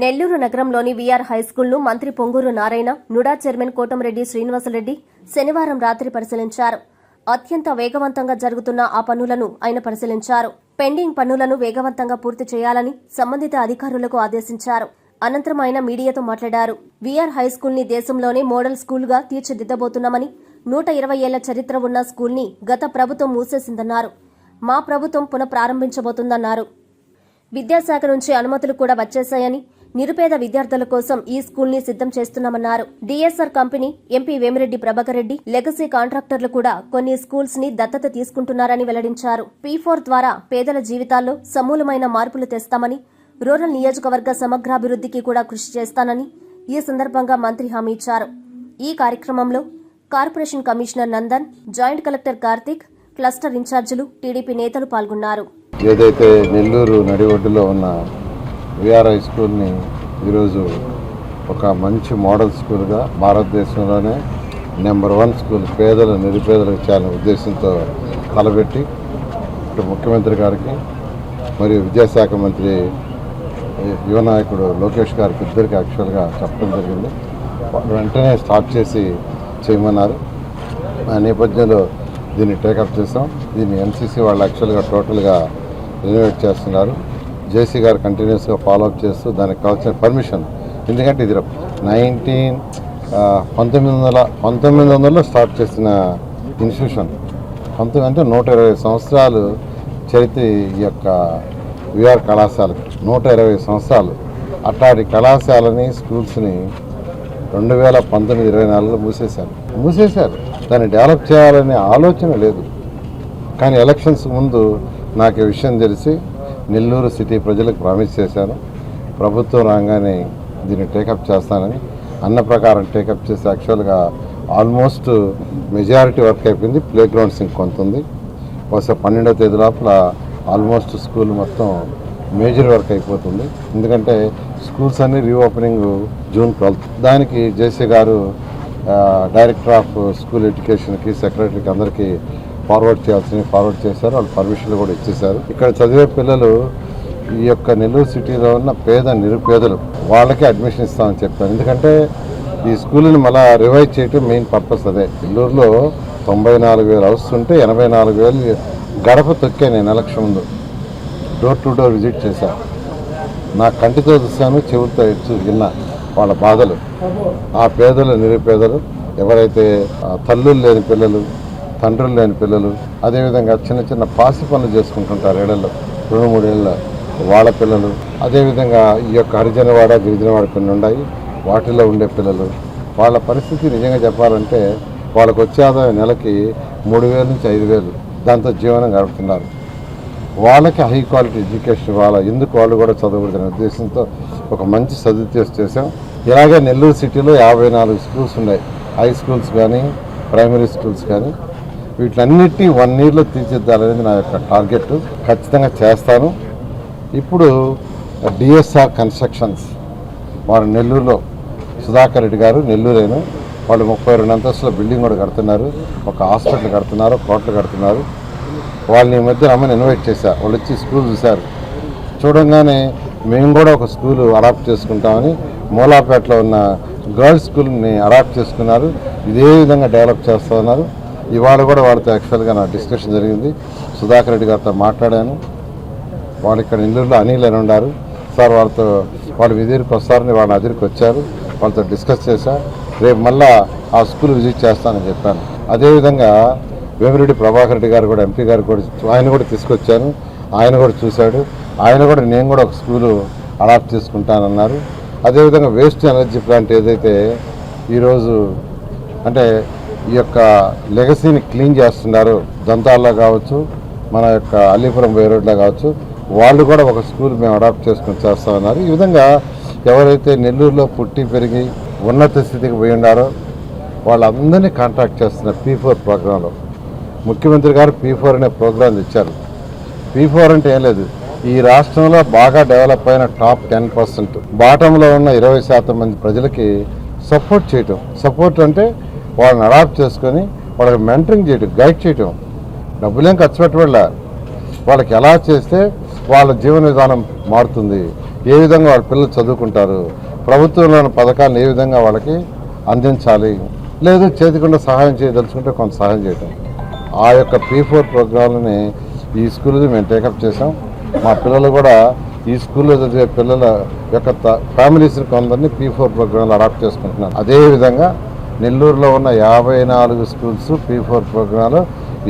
నెల్లూరు నగరంలోని వీఆర్ హైస్కూల్ను మంత్రి పొంగూరు నారాయణ నుడా చైర్మన్ కోటంరెడ్డి శ్రీనివాసరెడ్డి శనివారం రాత్రి పరిశీలించారు. అత్యంత వేగవంతంగా జరుగుతున్న ఆ పనులను ఆయన పరిశీలించారు. పెండింగ్ పనులను వేగవంతంగా పూర్తి చేయాలని సంబంధిత అధికారులకు ఆదేశించారు. అనంతరం ఆయన మీడియాతో మాట్లాడారు. వీఆర్ హైస్కూల్ని దేశంలోనే మోడల్ స్కూల్గా తీర్చిదిద్దబోతున్నామని నూట ఇరవై ఏళ్ళ చరిత్ర ఉన్న స్కూల్ని గత ప్రభుత్వం మూసేసిందన్నారు. మా ప్రభుత్వం పునః ప్రారంభించబోతుందన్నారు విద్యాశాఖ నుంచి అనుమతులు కూడా వచ్చేశాయని నిరుపేద విద్యార్థుల కోసం ఈ స్కూల్ని సిద్ధం చేస్తున్నామన్నారు. DSR company MP Vemireddy Prabhakar Reddy legacy కాంట్రాక్టర్లు కూడా కొన్ని స్కూల్స్ని దత్తత తీసుకుంటున్నారని వెల్లడించారు. పీ ఫోర్ ద్వారా పేదల జీవితాల్లో సమూలమైన మార్పులు తెస్తామని రూరల్ నియోజకవర్గ సమగ్రాభివృద్ధికి కూడా కృషి చేస్తానని ఈ సందర్భంగా మంత్రి హామీ ఇచ్చారు. ఈ కార్యక్రమంలో corporation commissioner Nandan joint collector Karthik cluster ఇన్ఛార్జీలు టీడీపీ నేతలు పాల్గొన్నారు. ఏదైతే నెల్లూరు నడిఒడ్డులో ఉన్న విఆర్ హై స్కూల్ని ఈరోజు ఒక మంచి మోడల్ స్కూల్గా భారతదేశంలోనే నెంబర్ వన్ స్కూల్ పేదలు నిరుపేదలకు చాలా ఉద్దేశంతో తలబెట్టి ఇటు ముఖ్యమంత్రి గారికి మరియు విద్యాశాఖ మంత్రి యువ నాయకుడు లోకేష్ గారికి ఇద్దరికి యాక్చువల్గా చెప్పడం జరిగింది. వెంటనే స్టార్ట్ చేసి చేయమన్నారు. ఆ నేపథ్యంలో దీన్ని టేకప్ చేసాం దీన్ని ఎన్సీసీ వాళ్ళు యాక్చువల్గా టోటల్గా రెనోవేట్ చేస్తున్నారు. జేసీ గారు కంటిన్యూస్గా ఫాలోఅప్ చేస్తూ దానికి కావాల్సిన పర్మిషన్ ఎందుకంటే ఇది నైన్టీన్ పంతొమ్మిది వందల పంతొమ్మిది వందలలో స్టార్ట్ చేసిన ఇన్స్టిట్యూషన్ పంతొమ్మిది అంటే నూట ఇరవై సంవత్సరాలు చరిత్ర ఈ యొక్క విఆర్ కళాశాలకు. నూట ఇరవై సంవత్సరాలు. అట్లాంటి కళాశాలని స్కూల్స్ని రెండు వేల పంతొమ్మిది ఇరవై నాలుగులో మూసేశారు. మూసేశారు. దాన్ని డెవలప్ చేయాలనే ఆలోచన లేదు. కానీ ఎలక్షన్స్ ముందు నాకు ఈ విషయం తెలిసి నెల్లూరు సిటీ ప్రజలకు ప్రామిస్ చేశాను. ప్రభుత్వం రాగానే దీన్ని టేకప్ చేస్తానని అన్న ప్రకారం టేకప్ చేసి యాక్చువల్గా ఆల్మోస్ట్ మెజారిటీ వర్క్ అయిపోయింది. ప్లే గ్రౌండ్స్ ఇంకొంత ఉంది బహుశా పన్నెండో తేదీ లోపల ఆల్మోస్ట్ స్కూల్ మొత్తం మేజర్ వర్క్ అయిపోతుంది. ఎందుకంటే స్కూల్స్ అన్ని రీఓపెనింగ్ జూన్ ట్వెల్త్. దానికి జేసీ గారు డైరెక్టర్ ఆఫ్ స్కూల్ ఎడ్యుకేషన్కి సెక్రటరీకి అందరికీ ఫార్వర్డ్ చేయాల్సింది ఫార్వర్డ్ చేశారు వాళ్ళు పర్మిషన్లు కూడా ఇచ్చేశారు. ఇక్కడ చదివే పిల్లలు ఈ యొక్క నెల్లూరు సిటీలో ఉన్న పేద నిరుపేదలు వాళ్ళకి అడ్మిషన్ ఇస్తామని చెప్పాను ఎందుకంటే ఈ స్కూల్ని మళ్ళీ రివైజ్ చేయటం మెయిన్ పర్పస్ అదే. నెల్లూరులో తొంభై నాలుగు వేలు హౌస్ ఉంటే ఎనభై నాలుగు వేలు గడప తొక్కే నేను ఎలక్షన్ ముందు. డోర్ టు డోర్ విజిట్ చేశాను నా కంటితో చూశాను చెవులతో ఎచ్చు విన్నా వాళ్ళ బాధలు. ఆ పేదలు నిరుపేదలు ఎవరైతే ఆ, తల్లులు లేని పిల్లలు తండ్రులు లేని పిల్లలు అదేవిధంగా చిన్న చిన్న పాసి పనులు చేసుకుంటుంటారు ఏళ్ళలో రెండు మూడేళ్ళ వాళ్ళ పిల్లలు అదేవిధంగా ఈ యొక్క హరిజనవాడ గిరిజనవాడ కొన్ని ఉన్నాయి. వాటిల్లో ఉండే పిల్లలు వాళ్ళ పరిస్థితి నిజంగా చెప్పాలంటే వాళ్ళకు వచ్చే ఆదాయం నెలకి మూడు వేల నుంచి ఐదు వేలు దాంతో జీవనం గడుపుతున్నారు. వాళ్ళకి హై క్వాలిటీ ఎడ్యుకేషన్ ఇవ్వాలి? ఎందుకు వాళ్ళు కూడా చదవకూడదనే ఉద్దేశంతో ఒక మంచి సదుద్దేశం చేశాం. ఇలాగే నెల్లూరు సిటీలో యాభై నాలుగు స్కూల్స్ ఉన్నాయి. హై స్కూల్స్ కానీ ప్రైమరీ స్కూల్స్ కానీ వీటిలన్నిటినీ వన్ ఇయర్లో తీర్చిద్దాలనేది నా యొక్క టార్గెట్. ఖచ్చితంగా చేస్తాను. ఇప్పుడు డిఎస్ఆర్ కన్స్ట్రక్షన్స్ వారు నెల్లూరులో సుధాకర్ రెడ్డి గారు నెల్లూరేను. వాళ్ళు ముప్పై రెండు అంతస్తుల బిల్డింగ్ కూడా కడుతున్నారు. ఒక హాస్పిటల్ కడుతున్నారు కోట్లు కడుతున్నారు. వాళ్ళని ఈ మధ్య అమ్మని ఇన్వైట్ చేశారు వాళ్ళు వచ్చి స్కూల్ చూశారు. చూడంగానే మేము కూడా ఒక స్కూల్ అడాప్ట్ చేసుకుంటామని మూలాపేటలో ఉన్న గర్ల్స్ స్కూల్ని అడాప్ట్ చేసుకున్నారు. ఇదే విధంగా డెవలప్ చేస్తున్నారు. ఇవాళ కూడా వాళ్ళతో యాక్చువల్గా నా డిస్కషన్ జరిగింది. సుధాకర్ రెడ్డి గారితో మాట్లాడాను. వాళ్ళు ఇక్కడ నెల్లూరులో అనిల్ అని ఉన్నారు. సార్ వాళ్ళతో వాళ్ళు మీ వస్తారని వాళ్ళ దగ్గరికి వచ్చారు. వాళ్ళతో డిస్కస్ చేశా. రేపు మళ్ళా ఆ స్కూల్ విజిట్ చేస్తానని చెప్పాను. అదేవిధంగా వేమిరెడ్డి ప్రభాకర్ రెడ్డి గారు కూడా ఎంపీ గారు కూడా ఆయన కూడా తీసుకొచ్చాను ఆయన కూడా చూశాడు. ఆయన కూడా నేను కూడా ఒక స్కూలు అడాప్ట్ చేసుకుంటానన్నారు. అదేవిధంగా వేస్ట్ ఎనర్జీ ప్లాంట్ ఏదైతే ఈరోజు అంటే ఈ యొక్క లెగసీని క్లీన్ చేస్తున్నారు దంతాల్లో కావచ్చు మన యొక్క అల్లీపురం బై రోడ్లో కావచ్చు. వాళ్ళు కూడా ఒక స్కూల్ మేము అడాప్ట్ చేసుకుని చేస్తామన్నారు ఈ విధంగా ఎవరైతే నెల్లూరులో పుట్టి పెరిగి ఉన్నత స్థితికి పోయి ఉన్నారో వాళ్ళందరినీ కాంటాక్ట్ చేస్తున్న పీ ఫోర్ ప్రోగ్రాంలో. ముఖ్యమంత్రి గారు పీ ఫోర్ అనే ప్రోగ్రాం ఇచ్చారు. పీ ఫోర్ అంటే ఏం లేదు. ఈ రాష్ట్రంలో బాగా డెవలప్ అయిన టాప్ టెన్ పర్సెంట్. బాటంలో ఉన్న ఇరవై శాతం మంది ప్రజలకి సపోర్ట్ చేయటం. సపోర్ట్ అంటే వాళ్ళని అడాప్ట్ చేసుకొని వాళ్ళకి మెంటరింగ్ చేయటం గైడ్ చేయటం. డబ్బులేం ఖర్చు పెట్టబడలే. వాళ్ళకి ఎలా చేస్తే వాళ్ళ జీవన విధానం మారుతుంది ఏ విధంగా వాళ్ళ పిల్లలు చదువుకుంటారు ప్రభుత్వంలోని పథకాలను ఏ విధంగా వాళ్ళకి అందించాలి లేదు చేతికుండా సహాయం చేయదలుచుకుంటే కొంత సహాయం చేయటం. ఆ యొక్క పీ ఫోర్ ప్రోగ్రాంని ఈ స్కూల్ది మేము టేకప్ చేసాం మా పిల్లలు కూడా ఈ స్కూల్లో చదివే పిల్లల యొక్క ఫ్యామిలీస్ని కొందరిని పీ ఫోర్ ప్రోగ్రాంలు అడాప్ట్ చేసుకుంటున్నారు. అదేవిధంగా నెల్లూరులో ఉన్న యాభై నాలుగు స్కూల్స్ పీ ఫోర్ ప్రోగ్రాంలో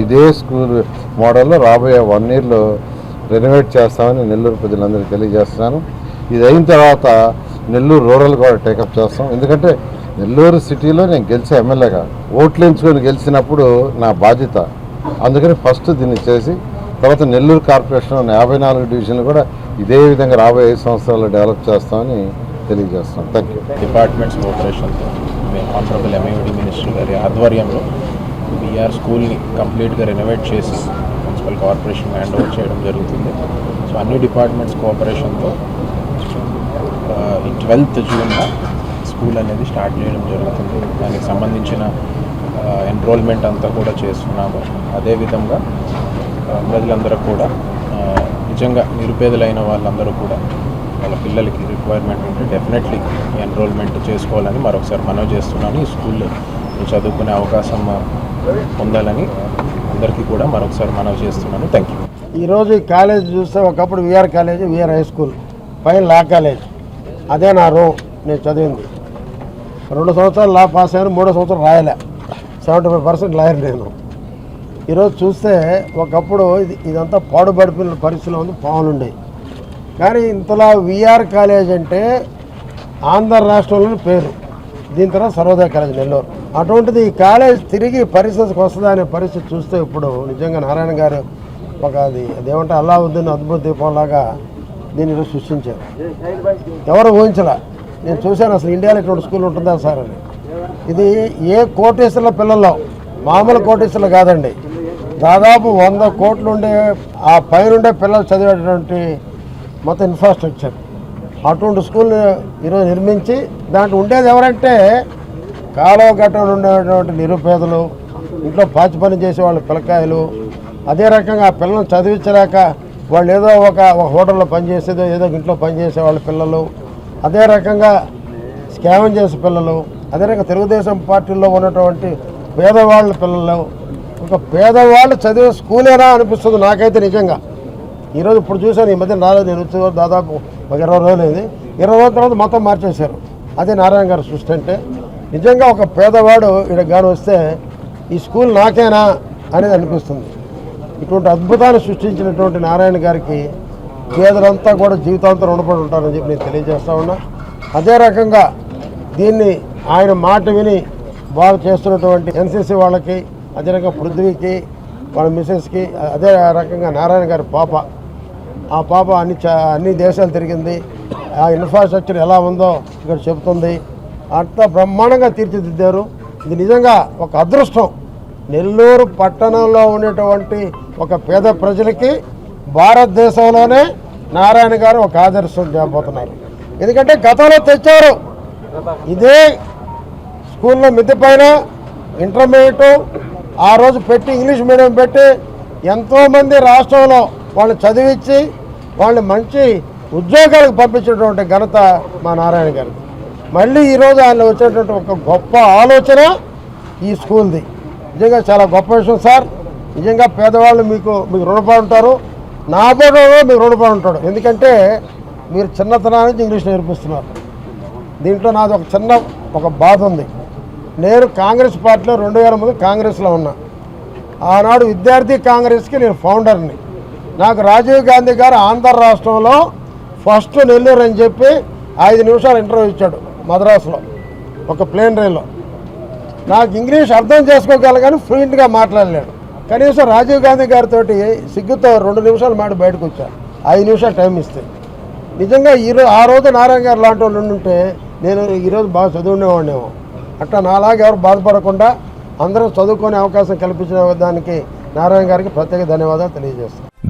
ఇదే స్కూల్ మోడల్లో రాబోయే వన్ ఇయర్లో రెనోవేట్ చేస్తామని నెల్లూరు ప్రజలందరికీ తెలియజేస్తున్నాను. ఇది అయిన తర్వాత నెల్లూరు రూరల్ కూడా టేకప్ చేస్తాం. ఎందుకంటే నెల్లూరు సిటీలో నేను గెలిచే ఎమ్మెల్యేగా ఓట్లు ఎంచుకొని గెలిచినప్పుడు నా బాధ్యత. అందుకని ఫస్ట్ దీన్ని చేసి తర్వాత నెల్లూరు కార్పొరేషన్ ఉన్న యాభై నాలుగు డివిజన్లు కూడా ఇదే విధంగా రాబోయే ఐదు సంవత్సరాల్లో డెవలప్ చేస్తామని తెలియజేస్తాం థ్యాంక్ యూ డిపార్ట్మెంట్స్ కోఆపరేషన్తో ఆనరబుల్ ఎంఏడి మినిస్టర్ గారి ఆధ్వర్యంలో బీఆర్ స్కూల్ని కంప్లీట్గా రెనోవేట్ చేసి మున్సిపల్ కార్పొరేషన్ హ్యాండ్ ఓవర్ చేయడం జరుగుతుంది. సో అన్ని డిపార్ట్మెంట్స్ కోఆపరేషన్తో ఈ ట్వెల్త్ జూన్న స్కూల్ అనేది స్టార్ట్ చేయడం జరుగుతుంది. దానికి సంబంధించిన ఎన్రోల్మెంట్ అంతా కూడా చేస్తున్నాము. అదేవిధంగా ప్రజలందరూ కూడా నిజంగా నిరుపేదలైన వాళ్ళందరూ కూడా వాళ్ళ పిల్లలకి రిక్వైర్మెంట్ ఉంటే డెఫినెట్లీ ఎన్రోల్మెంట్ చేసుకోవాలని మరొకసారి మనవి చేస్తున్నాను. ఈ స్కూల్లో చదువుకునే అవకాశం పొందాలని అందరికీ కూడా మరొకసారి మనవి చేస్తున్నాను. థ్యాంక్ యూ ఈరోజు ఈ కాలేజ్ చూస్తే ఒకప్పుడు VR college VR high school పైన లా కాలేజ్. అదే నా రూమ్ నేను చదివింది. రెండు సంవత్సరాలు లా పాస్ అయ్యాను మూడో సంవత్సరం రాయలే. సెవెంటీ ఫైవ్ పర్సెంట్ లాయర్ నేను ఈరోజు చూస్తే ఒకప్పుడు ఇది ఇదంతా పాడుబడిపిన పరిస్థితిలో ఉంది పావులు ఉండేవి కానీ ఇంతలా విఆర్ కాలేజ్ అంటే ఆంధ్ర రాష్ట్రంలోని పేరు. దీని తర్వాత సర్వోదయ కాలేజ్ నెల్లూరు. అటువంటిది ఈ కాలేజ్ తిరిగి పరిస్థితికి వస్తుందా అనే పరిస్థితి చూస్తే ఇప్పుడు నిజంగా నారాయణ గారు ఒక అది అదేమంటే అల్లావుద్దీన్ అద్భుత దీపంలాగా దీన్ని సృష్టించారు. ఎవరు ఊహించలా? నేను చూశాను అసలు ఇండియాలో ఇటువంటి స్కూల్ ఉంటుందా సార్ అని. ఇది ఏ కోటేశ్వర్ల పిల్లల్లో? మామూలు కోటేశ్వర్లు కాదండి. దాదాపు వంద కోట్లు ఉండే ఆ పైనుండే పిల్లలు చదివేటటువంటి మొత్తం ఇన్ఫ్రాస్ట్రక్చర్ అటువంటి స్కూల్ని ఈరోజు నిర్మించి దాంట్లో ఉండేది ఎవరంటే కాలువ గట్టలు ఉండేటువంటి నిరుపేదలు ఇంట్లో పాచి పని చేసే వాళ్ళ పిల్లకాయలు. అదే రకంగా ఆ పిల్లల్ని చదివించలేక వాళ్ళు ఏదో ఒక ఒక హోటల్లో పనిచేసేదో ఏదో ఇంట్లో పనిచేసే వాళ్ళ పిల్లలు. అదే రకంగా స్కామ్ చేసే పిల్లలు. అదే రకంగా తెలుగుదేశం పార్టీలో ఉన్నటువంటి పేదవాళ్ళ పిల్లలు. ఒక పేదవాళ్ళు చదివే స్కూలేనా అనిపిస్తుంది నాకైతే నిజంగా. ఈరోజు ఇప్పుడు చూశాను ఈ మధ్య రాలేదు నేను వచ్చి దాదాపు ఒక ఇరవై రోజులు ఇరవై రోజుల తర్వాత మొత్తం మార్చేశారు. అదే నారాయణ గారు సృష్టి అంటే. నిజంగా ఒక పేదవాడు ఇక్కడ గాని వస్తే ఈ స్కూల్ నాకేనా అనేది అనిపిస్తుంది. ఇటువంటి అద్భుతాన్ని సృష్టించినటువంటి నారాయణ గారికి పేదలంతా కూడా జీవితాంతం రుణపడి ఉంటారని చెప్పి నేను తెలియజేస్తా ఉన్నా. అదే రకంగా దీన్ని ఆయన మాట విని బాగా చేస్తున్నటువంటి ఎన్సీసీ వాళ్ళకి అదే రకంగా పృథ్వీకి వాళ్ళ మిసెస్కి అదే రకంగా నారాయణ గారి పాప ఆ పాప అన్ని చా- అన్ని దేశాలు తిరిగింది. ఆ ఇన్ఫ్రాస్ట్రక్చర్ ఎలా ఉందో ఇక్కడ చెబుతుంది. అంత బ్రహ్మాండంగా తీర్చిదిద్దారు. ఇది నిజంగా ఒక అదృష్టం. నెల్లూరు పట్టణంలో ఉండేటువంటి ఒక పేద ప్రజలకి భారతదేశంలోనే నారాయణ గారు ఒక ఆదర్శం చేయబోతున్నారు ఎందుకంటే గతంలో తెచ్చారు. ఇదే స్కూల్లో మిద్ది పైన ఇంటర్మీడియట్ ఆ రోజు పెట్టి ఇంగ్లీష్ మీడియం పెట్టి ఎంతోమంది రాష్ట్రంలో వాళ్ళు చదివించి వాళ్ళు మంచి ఉద్యోగాలకు పంపించినటువంటి ఘనత మా నారాయణ గారికి మళ్ళీ ఈరోజు ఆయన వచ్చేటువంటి ఒక గొప్ప ఆలోచన ఈ స్కూల్ది. నిజంగా చాలా గొప్ప విషయం సార్. నిజంగా పేదవాళ్ళు మీకు మీకు రుణపడి ఉంటారు. నా కూడా మీకు రుణపడి ఉంటాడు. ఎందుకంటే మీరు చిన్నతనానికి నుంచి ఇంగ్లీష్ నేర్పిస్తున్నారు. దీంట్లో నాది ఒక చిన్న ఒక బాధ ఉంది. నేను కాంగ్రెస్ పార్టీలో రెండు వేల ముందు కాంగ్రెస్లో ఉన్నా. ఆనాడు విద్యార్థి కాంగ్రెస్కి నేను ఫౌండర్ని. నాకు రాజీవ్ గాంధీ గారు ఆంధ్ర రాష్ట్రంలో ఫస్ట్ నెల్లూరు అని చెప్పి ఐదు నిమిషాలు ఇంటర్వ్యూ ఇచ్చాడు మద్రాసులో ఒక ప్లేన్ రైల్లో. నాకు ఇంగ్లీష్ అర్థం చేసుకోగలను కానీ ఫ్లూయెంట్గా మాట్లాడలేడు. కనీసం రాజీవ్ గాంధీ గారితో సిగ్గుతో రెండు నిమిషాలు మాట బయటకు వచ్చాను ఐదు నిమిషాలు టైం ఇస్తే. నిజంగా ఈరోజు ఆ రోజు నారాయణ గారు లాంటి వాళ్ళు ఉంటే నేను ఈరోజు బాగా చదువునేవాడినేమో. అట్లా నాలాగా ఎవరు బాధపడకుండా అందరూ చదువుకునే అవకాశం కల్పించిన దానికి నారాయణ గారికి ప్రత్యేక ధన్యవాదాలు తెలియజేస్తాను.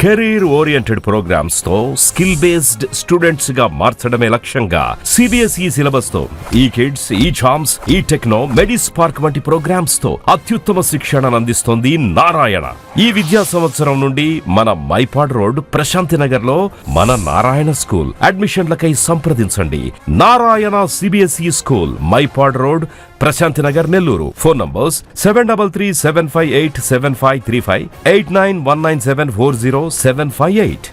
career oriented ప్రోగ్రామ్స్తో స్కిల్ బేస్డ్ స్టూడెంట్స్గా మార్చడమే లక్ష్యంగా సిబిఎస్ఈ సిలబస్తో ఈ kids e champs e techno మెడిస్ పార్క్ వంటి ప్రోగ్రామ్స్తో అత్యుత్తమ శిక్షణను అందిస్తోంది నారాయణ. ఈ విద్యా సంవత్సరం నుండి మన మైపాడ్ రోడ్ ప్రశాంతి నగర్లో మన నారాయణ స్కూల్ అడ్మిషన్లకై సంప్రదించండి. Narayana CBSE school Mypadu road Prashanti Nagar Nellore. Phone numbers seven double three seven five eight seven five three five eight nine one nine seven four zero seven five eight